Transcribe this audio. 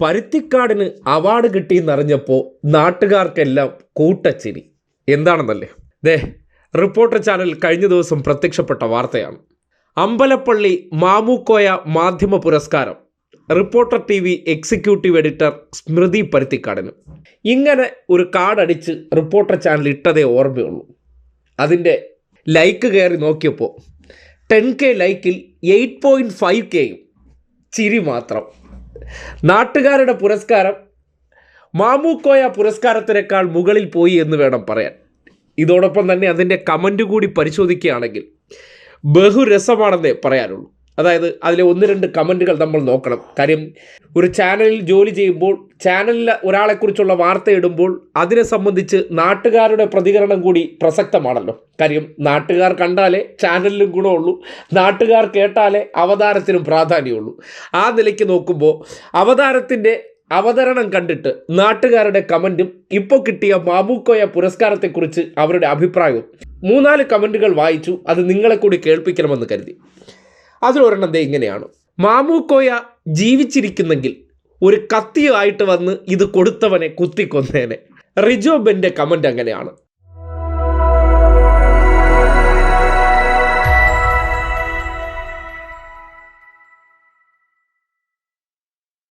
പരുത്തിക്കാടിന് award കിട്ടിയെന്നറിഞ്ഞപ്പോൾ നാട്ടുകാർക്കെല്ലാം കൂട്ടച്ചിരി. എന്താണെന്നല്ലേ? ദേ reporter channel കഴിഞ്ഞ ദിവസം പ്രത്യക്ഷപ്പെട്ട വാർത്തയാണ്. അമ്പലപ്പള്ളി മാമൂക്കോയ മാധ്യമ പുരസ്കാരം. Reporter T V executive editor Smruthy പരുത്തിക്കാടിന്. ഇങ്ങനെ ഒരു കാർഡടിച്ച് റിപ്പോർട്ടർ ചാനൽ ഇട്ടതേ ഓർമ്മയുള്ളൂ. അതിന്റെ ലൈക്ക് കയറി നോക്കിയപ്പോൾ ടെൻ കെ ലൈക്കിൽ എയ്റ്റ് പോയിന്റ് ഫൈവ് കെയും ചിരി മാത്രം. നാട്ടുകാരുടെ പുരസ്കാരം മാമൂക്കോയ പുരസ്കാരത്തിനേക്കാൾ മുകളിൽ പോയി എന്ന് വേണം പറയാൻ. ഇതോടൊപ്പം തന്നെ അതിന്റെ കമന്റ് കൂടി പരിശോധിക്കുകയാണെങ്കിൽ ബഹുരസമാണെന്നേ പറയാനുള്ളൂ. അതായത് അതിലെ ഒന്ന് രണ്ട് കമന്റുകൾ നമ്മൾ നോക്കണം. കാര്യം ഒരു ചാനലിൽ ജോലി ചെയ്യുമ്പോൾ ചാനലിൽ ഒരാളെക്കുറിച്ചുള്ള വാർത്ത ഇടുമ്പോൾ അതിനെ സംബന്ധിച്ച് നാട്ടുകാരുടെ പ്രതികരണം കൂടി പ്രസക്തമാണല്ലോ. കാര്യം നാട്ടുകാർ കണ്ടാലേ ചാനലിലും ഗുണമുള്ളൂ. നാട്ടുകാർ കേട്ടാലേ അവതാരത്തിനും പ്രാധാന്യമുള്ളൂ. ആ നിലയ്ക്ക് നോക്കുമ്പോൾ അവതാരത്തിന്റെ അവതരണം കണ്ടിട്ട് നാട്ടുകാരുടെ കമന്റും ഇപ്പോൾ കിട്ടിയ മാമൂക്കോയ പുരസ്കാരത്തെക്കുറിച്ച് അവരുടെ അഭിപ്രായവും മൂന്നാൽ കമന്റുകൾ വായിച്ചു അത് നിങ്ങളെ കൂടി കേൾപ്പിക്കണമെന്ന് കരുതി. അതിലൊരെണ്ണം ദേ ഇങ്ങനെയാണ്. മാമൂക്കോയ ജീവിച്ചിരിക്കുന്നെങ്കിൽ ഒരു കത്തിയുമായിട്ട് വന്ന് ഇത് കൊടുത്തവനെ കുത്തിക്കൊന്നേനെ. റിജോ ബെന്റെ കമന്റ് അങ്ങനെയാണ്.